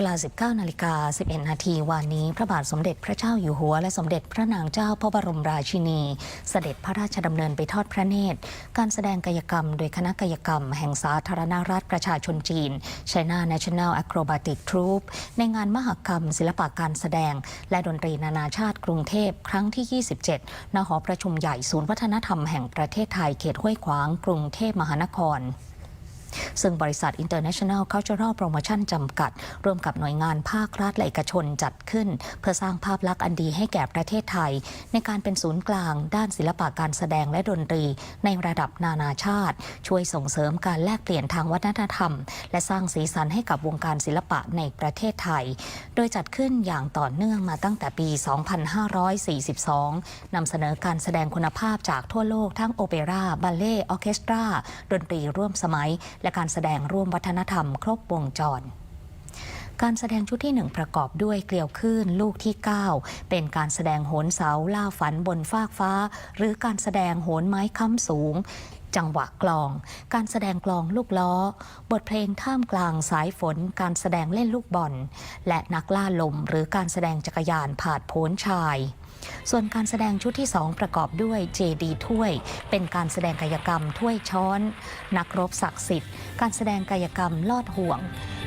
เวลา 19 นาฬิกา 11 นาทีวันนี้ พระบาทสมเด็จพระเจ้าอยู่หัว และสมเด็จพระนางเจ้าพระบรมราชินี เสด็จพระราชดำเนินไปทอดพระเนตร การแสดงกายกรรม โดยคณะกายกรรม แห่งสาธารณรัฐประชาชนจีน China National Acrobatic Troupe ในงานมหกรรม ศิลปะการแสดง และดนตรีนานาชาติกรุงเทพครั้งที่ 27 ณ หอประชุมใหญ่ศูนย์วัฒนธรรมแห่งประเทศไทยเขตห้วยขวางกรุงเทพมหานคร ซึ่งบริษัท International Cultural Promotion จำกัด ร่วมกับหน่วยงานภาครัฐและเอกชนจัดขึ้น เพื่อสร้างภาพลักษณ์อันดีให้แก่ประเทศไทย ในการเป็นศูนย์กลาง ด้านศิลปะการแสดงและดนตรี ในระดับนานาชาติ ช่วยส่งเสริมการแลกเปลี่ยนทางวัฒนธรรม และสร้างสีสันให้กับวงการศิลปะในประเทศไทย โดยจัดขึ้นอย่างต่อเนื่องมาตั้งแต่ปี 2542นำเสนอการแสดงคุณภาพจากทั่วโลกทั้งโอเปร่าบัลเล่ออเคสตรา ดนตรีร่วมสมัยและการแสดงร่วมวัฒนธรรมครบวงจรการแสดงชุดที่หนึ่งประกอบด้วยเกลียวคลื่นลูกที่ 9 เป็นการแสดงโหนเสาล่าฝันบนฟากฟ้า หรือการแสดงโหนไม้ค้ำสูง จังหวะกลอง การแสดงกลองลูกล้อ บทเพลงท่ามกลางสายฝน การแสดงเล่นลูกบอล และนักล่าลมหรือการแสดงจักรยานผาดโผนชาย ส่วนการแสดงชุดที่ 2 ประกอบด้วยเจดีถ้วย เป็นการแสดงกายกรรมถ้วยช้อน นักรบศักดิ์สิทธิ์ การแสดงกายกรรมลอดห่วง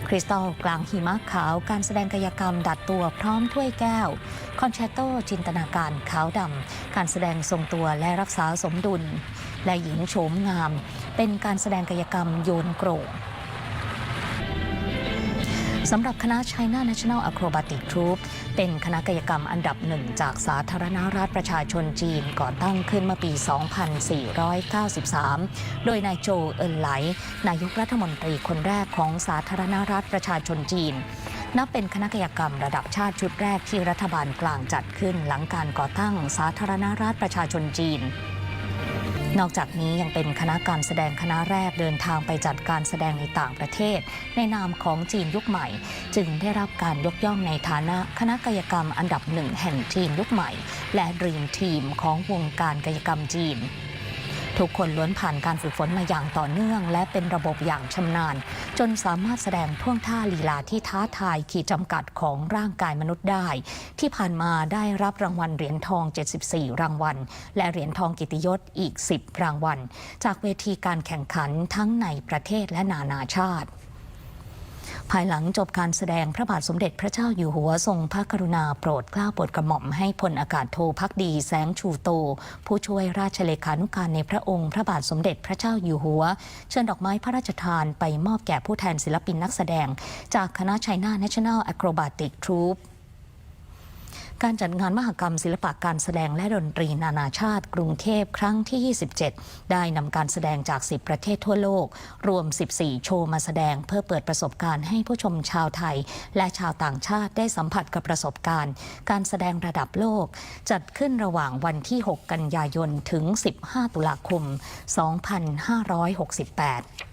คริสตัลกลางหิมะขาว การแสดงกายกรรมดัดตัวพร้อมถ้วยแก้ว คอนแชตโตจินตนาการขาวดำ การแสดงทรงตัวและรักษาสมดุล และหญิงโฉมงาม เป็นการแสดงกายกรรมโยนโกรธ สำหรับคณะ China National Acrobatic Troupe เป็นคณะกายกรรมอันดับหนึ่งจากสาธารณรัฐประชาชนจีนก่อตั้งขึ้นเมื่อปี 2493 โดยนายโจเอินไหล นายกรัฐมนตรีคนแรกของสาธารณรัฐประชาชนจีน นับเป็นคณะกายกรรมระดับชาติชุดแรกที่รัฐบาลกลางจัดขึ้นหลังการก่อตั้งสาธารณรัฐประชาชนจีน นอกจากนี้ยังเป็นคณะการแสดงคณะแรกเดินทางไปจัดการแสดงในต่างประเทศ ในนามของจีนยุคใหม่ จึงได้รับการยกย่องในฐานะคณะกายกรรมอันดับหนึ่งแห่งจีนยุคใหม่ และดรีมทีมของวงการกายกรรมจีน ทุกคนล้วนผ่านการฝึกฝนมาอย่างต่อเนื่อง และเป็นระบบอย่างชำนาญ จนสามารถแสดงท่วงท่าลีลาที่ท้าทายขีดจำกัดของร่างกายมนุษย์ได้ ที่ผ่านมาได้รับรางวัลเหรียญทอง 74 รางวัล และเหรียญทองกิติยศอีก 10 รางวัล จากเวทีการแข่งขันทั้งในประเทศและนานาชาติ ภายหลังจบการแสดงพระบาทสมเด็จพระเจ้าอยู่หัวทรงพระกรุณาโปรดเกล้าโปรดกระหม่อมให้พลอากาศโทพักดีแสงชูโต ผู้ช่วยราชเลขานุการในพระองค์ พระบาทสมเด็จพระเจ้าอยู่หัว เชิญดอกไม้พระราชทานไปมอบแก่ผู้แทนศิลปินนักแสดง จากคณะ China National Acrobatic Troupe การจัดงานมหกรรมศิลปะการแสดงและดนตรีนานาชาติ กรุงเทพครั้งที่ 27 ได้นำการแสดงจาก 10 ประเทศทั่วโลก รวม 14 โชว์มาแสดงเพื่อเปิดประสบการณ์ให้ผู้ชมชาวไทย และชาวต่างชาติได้สัมผัสกับประสบการณ์ การแสดงระดับโลก จัดขึ้นระหว่างวันที่ 6 กันยายนถึง 15 ตุลาคม 2568